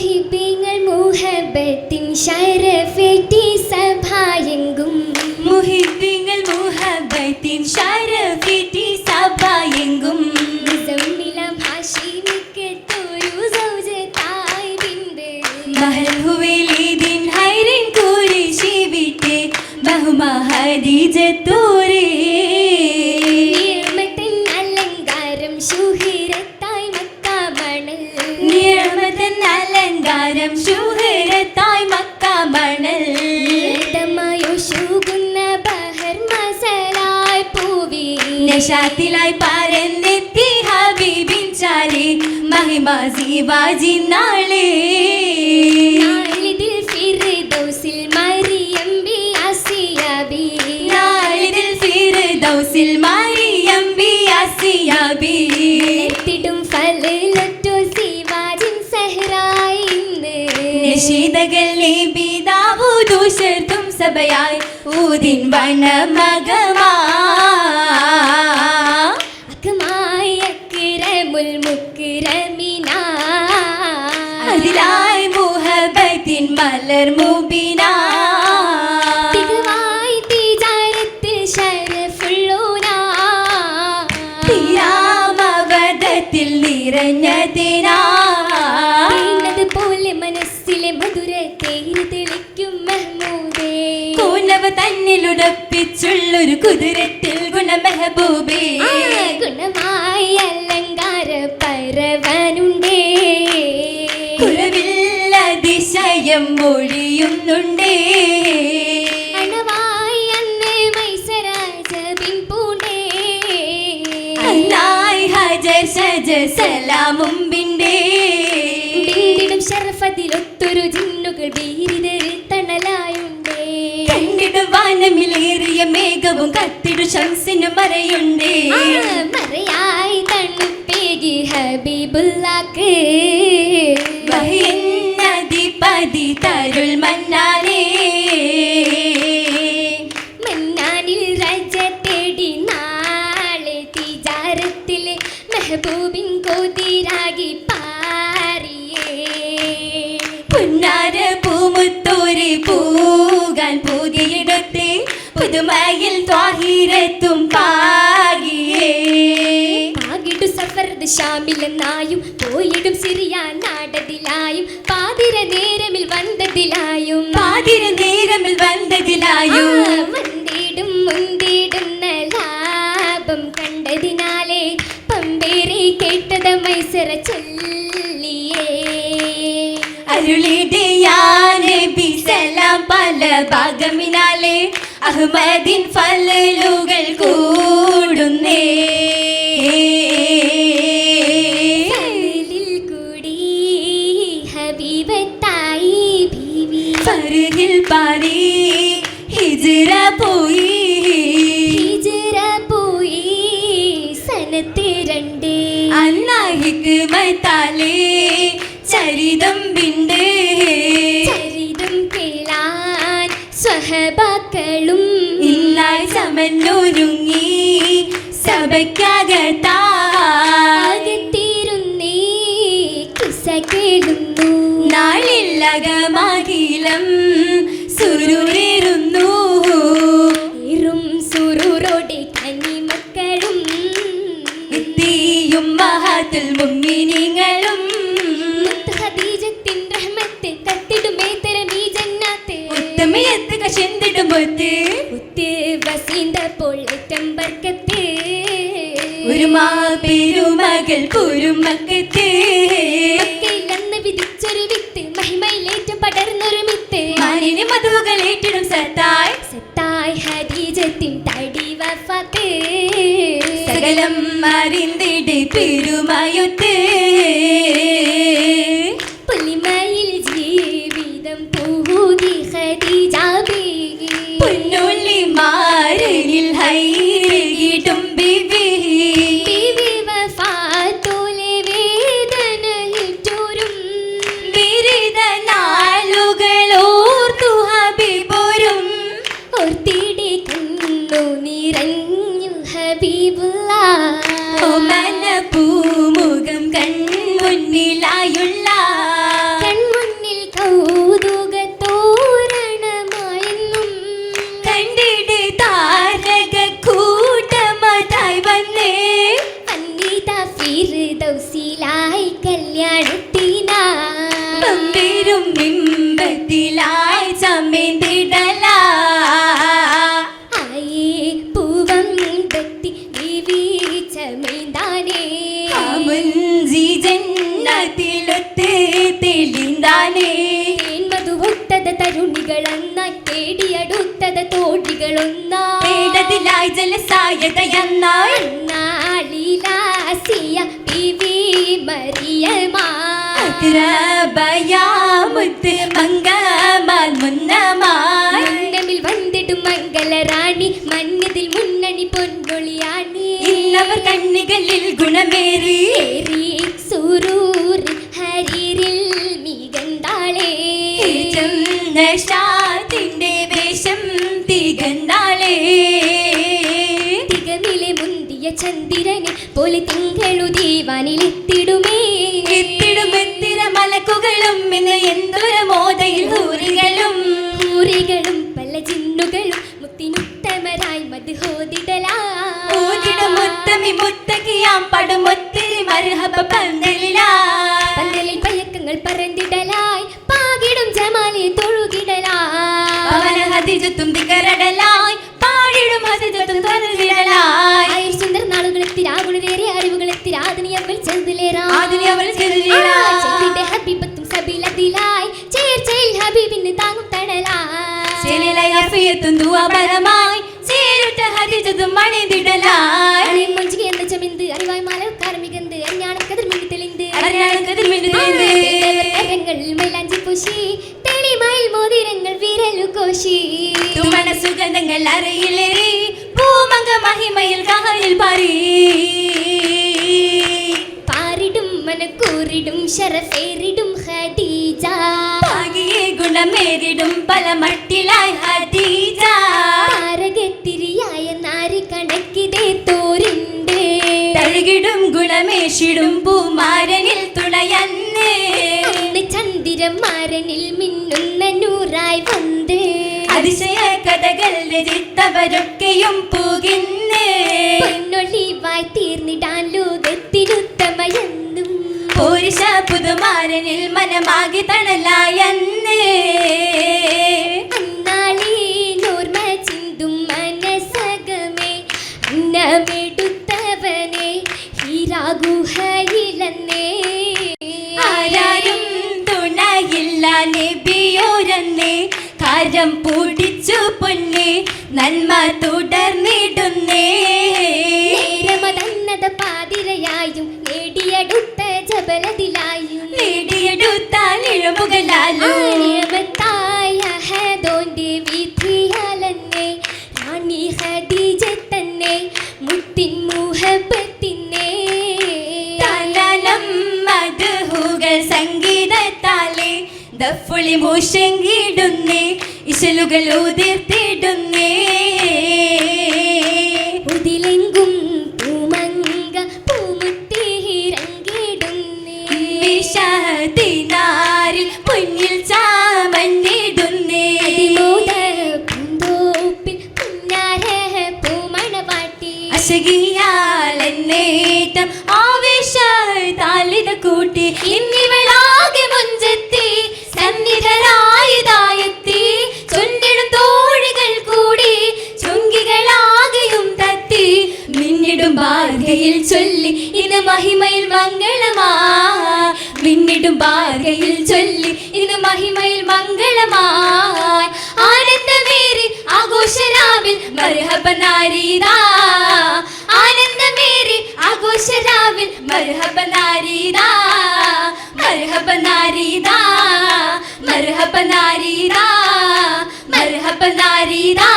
മുഹിബിങ്ങൾ മുഹബത്തിൻ ശരഫേറ്റി സഭായെങ്കും. മുഹിബിങ്ങൾ മുഹബത്തിൻ ഷരഫിറ്റി സഭയെങ്കും. നിസമിലം നശാത്തിലായി പരന്നെത്തി ഹബീബിൻ ചാലി മഹിമ സീവാജി നാളെ. നാളിതിൽ ഫിർദൗസിൽ മറിയം ബി അസിയബി. നാളിതിൽ ഫിർദൗസിൽ മറിയം ബി അസിയാബി. എത്തിടും ഫലലൊറ്റു സിവാജിൻ സഹറായി ഇന്ന്. നിശീതകൾ ദൂഷർത്തും സഭയായി ഊതിൻ വനമകമാ. അക്കമായ നിറഞ്ഞതിനാ പോലെ മനസ്സിലെ മധുര തേര് തെളിക്കും മെഹ്മൂദേ കൂനവ തന്നിലുടപ്പിച്ചുള്ളൊരു കുതിരത്തിൽ ഗുണമെഹബൂബേ. ഗുണമായി അലങ്കാര പരവനുണ്ടേ. കുറവില്ലതിശയം മൊഴിയുന്നുണ്ടേ ഹജർ ഷജർ സലാമും ബിണ്ടേ വീടിനും ശരഫതിലൊത്തൊരു ജിന്നുകൾ വീരിതര് തണലായുണ്ടേ. കണ്ടിടും വാനമിലേറിയ മേഘവും കത്തിടു ശംസിന് മറയുണ്ടേ. മറയായി തണുപ്പേകി ഹബീബുല്ലാക്ക് നദി തരുൾ മന്നാനേ സഫർദ് ഷാമിലെന്നായും പോയിടും സിറിയ നാടതിലായും. പാതിര നേരമിൽ വന്നതിലായും. പാതിര നേരമിൽ വന്നതിലായും. വന്തിടും മുന്തിടുന്ന ലാഭം കണ്ടതിനാലേ പമ്പേറി കേട്ടത് മൈസറ ചൊല്ലിയേ. അരുളിടയാനെ സലാം പല ഭാഗമിനാലെ. അഹമ്മദിൻ ഫലലുകൾ കൂടുന്നേ. ഫർഹിൽ പാരി ഹിജ്റ പോയി. ഹിജ്റ പോയി. സനത്ത് രണ്ട്. അന്നാഹിക്ക് മൈത്താലേ ചരിതം ബിണ്ട് ചരിതം കേളാൻ സ്വഹബാക്കളും ഇന്നായി സമന്നൊരുങ്ങി. സഭയ്ക്കകത്താകത്തിരുന്നേ കിസ കേടുന്നു കേളുന്നു നാളില്ലകമാകിലം സുരുറിരുന്നു ഇറും സുറൂറോടെ കനിമക്കളും മക്കളും. മഹാത്തുൽ മുമ്മിനിങ്ങളും ഒരു മാ പെരുമകൾ പുരുമക്കത്ത് വിധിച്ചൊരു മാനിന് മധുകൾ ഏറ്റിടും സത്തായി. സത്തായ് ഹദീജത്തിൻ തടി വഫാത്ത് സകലം അറിന്തിട് പെരുമയൊത്ത്. മുൻജി ജന്നത്തിലൊത്ത് തെളിന്താനേ? തേടിയടുത്തത പേടതിലായി ജലസായതയെന്നായി നാളിലാസിയ പിവി മറിയമാ അഗ്രബയാമുത്ത് ഗുണമേറി ഏറി ഹരിരിൽ മികന്താളേ. ഷാത്തിന്റെ വേഷം തികന്താളേ. തികവിലെ മുന്തിയ ചന്ദ്രനെ പോലെ തിങ്കളു ദീവാനിലെത്തിടുമേ എത്തിടും എത്തിര മലക്കുകളും ഇന്ന് എന്തൊരു മോതയിൽ ഊരികളും. ഊരികളും പല ചിന്നുകളും മുത്തിനുത്തമരായി മധുഹോദിടലാ ഊതിടും മുത്തമി മുത്തകിയാം പടുമൊത്തിരി മർഹബ പന്തലിലാ. പന്തലിൽ പയക്കങ്ങൾ പറന്നിടലായി പാകിടും ജമാലി തൊഴുകിടലായി പവന ഹതിജത്തും തികരടലായി പാടിടും ഹതിജത്തും തരുതിടലായി സുന്ദര നാളുകളെത്തി രാഗുണരേറെ അറിവുകളെത്തി ആദനിയവൾ ചെറുതിലേറാ. ആദിനി അവൾ ചെറുതിലേറാ. ഹബീബത്തും സബിലതിലായി ചേർച്ചയിൽ ഹബീബിന് താങ്ങും തണലായി ചെലിലയ ഫിയത്തും ദുവാപരമായി ഹതിജത്തും മണിതിടലായി മൊഞ്ചിക എന്ന ചമിന്ത് അറിവായി കാർമികന്ത് മികന്ത് അഞ്ഞാണക്കതിർ മിണ്ടി തെളിന്ത്. അറിയാണക്കതിർ മിണ്ടി തെളിന്ത്. മൈലാഞ്ചി പൂശി തെളിമയിൽ മോതിരങ്ങൾ വിരലു കോശി. തുമണ സുഗന്ധങ്ങൾ അറയിലേറി പൂമങ്ക മഹിമയിൽ കഹലിൽ പാറി പാറിടും മനക്കൂറിടും ഷറഫേറിടും ഹദീജ പാകിയെ ഗുണമേറിടും പല മട്ടിലായി ഹദീജ ഗുണമേഷിടും പൂമാരനിൽ തുണയന്ന് അന്ന് മിന്നുന്ന നൂറായി വന്ന് അതിശയ കഥകൾ രചിത്തവരൊക്കെയും പൂകിന്ന് പൊന്നൊളിവായി തീർന്നിടാൻ ലോകത്തിനുത്തമയെന്നും പുരുഷ പുതുമാരനിൽ മനമാകി തണലായന്ന് നന്മ തുടർന്നിടുന്നേ. നേരമതന്നത പാതിരയായും നേടിയെടുത്ത ജബലതിലായും. ആര്യവത്തായ ഹദോന്റെ വിധിയാലെന്നെ റാണി ഹദീജ തന്നെ മുത്തിൻ മുഹബത്തിനെ തലനം മധുഹുകൾ സംഗീതത്താലെ ദഫുളി മൂശങ്കിടുന്നേ. ഇശലുകൾ ഉതിർത്തിടുന്നേ. ആഘോഷരാവിൽ മർഹബ ആഘോഷരാവിൽ മർഹബ നാരീദാ മർഹബ നാരീദാ